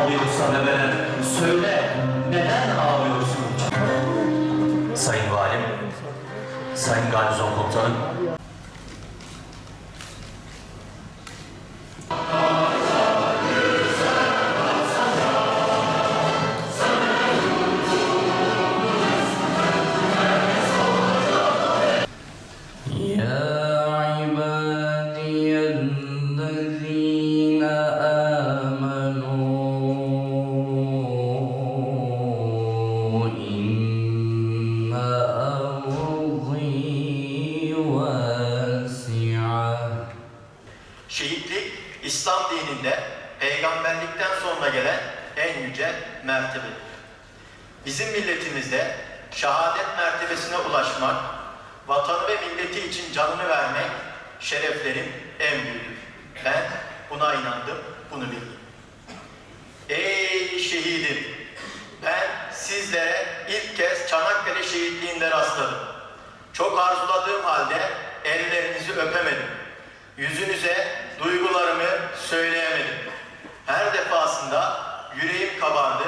ağlıyorsa bebelen söyle neden ağlıyorsun? Sayın Valim, Sayın Garnizon Komutanım, peygamberlikten sonra gelen en yüce mertebedir. Bizim milletimizde şehadet mertebesine ulaşmak, vatanı ve milleti için canını vermek şereflerin en büyüğüdür. Ben buna inandım, bunu bildim. Ey şehidim! Ben sizlere ilk kez Çanakkale şehitliğinde rastladım. Çok arzuladığım halde ellerinizi öpemedim. Yüzünüze duygularımı söyleyemedim. Her defasında yüreğim kabardı,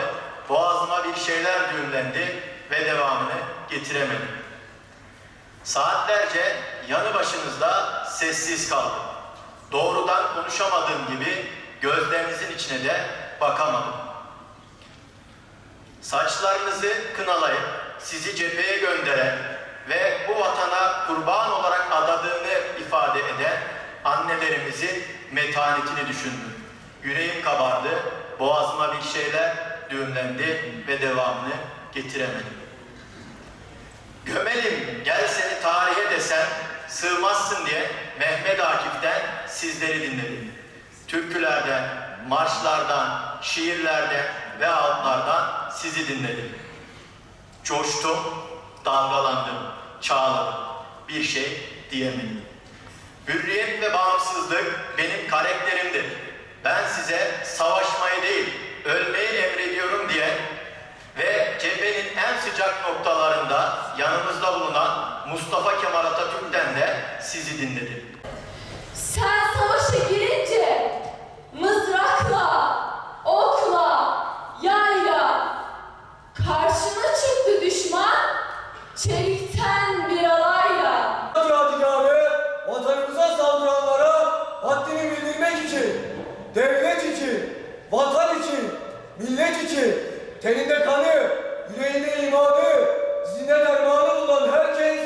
boğazıma bir şeyler düğümlendi ve devamını getiremedim. Saatlerce yanı başınızda sessiz kaldım. Doğrudan konuşamadığım gibi gözlerinizin içine de bakamadım. Saçlarınızı kınalayıp sizi cepheye gönderen ve bu vatana kurban olarak adadığını ifade eden annelerimizin metanetini düşündüm. Yüreğim kabardı, boğazıma bir şeyler düğümlendi ve devamını getiremedim. Gömelim gel seni tarihe desem sığmazsın diye Mehmet Akif'ten sizleri dinledim. Türkülerden, marşlardan, şiirlerden ve altlardan sizi dinledim. Coştum, dalgalandım, çağladım. Bir şey diyemedim. Hürriyet ve bağımsızlık benim karakterimdir. Ben size savaşmayı değil, ölmeyi emrediyorum diye ve cephenin en sıcak noktalarında yanımızda bulunan Mustafa Kemal Atatürk'ten de sizi dinledim. Sen savaşa girince mızrakla, okla, yayla karşına çıktı düşman çelikten vatan için, millet için, teninde kanı, yüreğinde imanı, dizinde dermanı bulunan herkes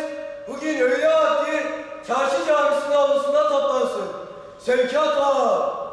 bugün öğle vakti çarşı camisinin avlusunda toplansın. Sevkiyat var,